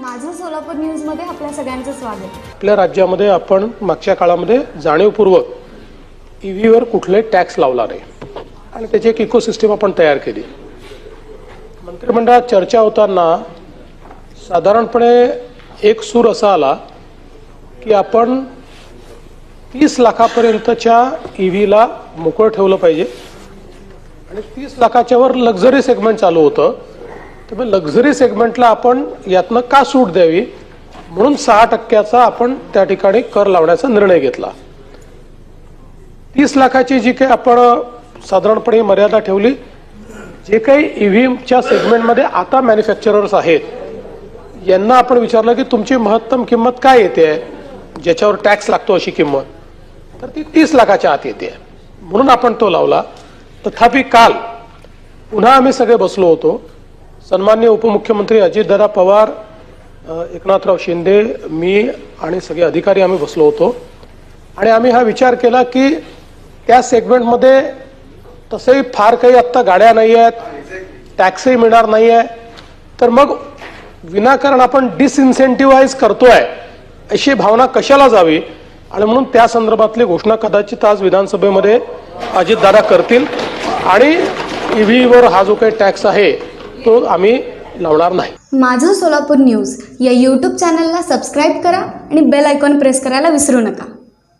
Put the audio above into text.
माझं सोलापूर न्यूजमध्ये आपल्या सगळ्यांचं स्वागत. आपल्या राज्यामध्ये आपण मागच्या काळामध्ये जाणीवपूर्वक ई व्हीवर कुठले टॅक्स लावला नाही आणि त्याची एक इकोसिस्टम आपण तयार केली. मंत्रिमंडळात चर्चा होताना साधारणपणे एक सूर असा आला की आपण तीस लाखापर्यंतच्या ई व्हीला मोकळं ठेवलं पाहिजे. आणि तीस लाखाच्यावर लक्झरी सेगमेंट चालू होतं. त्यामुळे लक्झरी सेगमेंटला आपण यातनं का सूट द्यावी? म्हणून सहा टक्क्याचा आपण त्या ठिकाणी कर लावण्याचा निर्णय घेतला. तीस लाखाची जी काही आपण साधारणपणे मर्यादा ठेवली जे काही ईव्हीएमच्या सेगमेंटमध्ये आता मॅन्युफॅक्चरर्स आहेत यांना आपण विचारलं की तुमची महत्तम किंमत काय येते? ज्याच्यावर टॅक्स लागतो अशी किंमत. तर ती तीस लाखाच्या आत येते. म्हणून आपण तो लावला. तथापि काल पुन्हा आम्ही सगळे बसलो होतो. सन्मान्य उपमुख्यमंत्री अजितदादा पवार एकनाथराव शिंदे मी आणि सगळे अधिकारी आम्ही बसलो होतो. आणि आम्ही हा विचार केला की त्या सेगमेंटमध्ये तसंही फार काही आत्ता गाड्या नाही आहेत टॅक्सही मिळणार नाही आहे. तर मग विनाकारण आपण डिसइन्सेंटिव्हाइज करतोय अशी भावना कशाला जावी? आणि म्हणून त्या संदर्भातली घोषणा कदाचित आज विधानसभेमध्ये अजितदादा करतील. आणि ईव्हीवर हा जो काही टॅक्स आहे तो आम्ही लावणार नाही. माझं सोलापूर न्यूज या यूट्यूब चॅनलला सबस्क्राईब करा आणि बेल आयकॉन प्रेस करायला विसरू नका.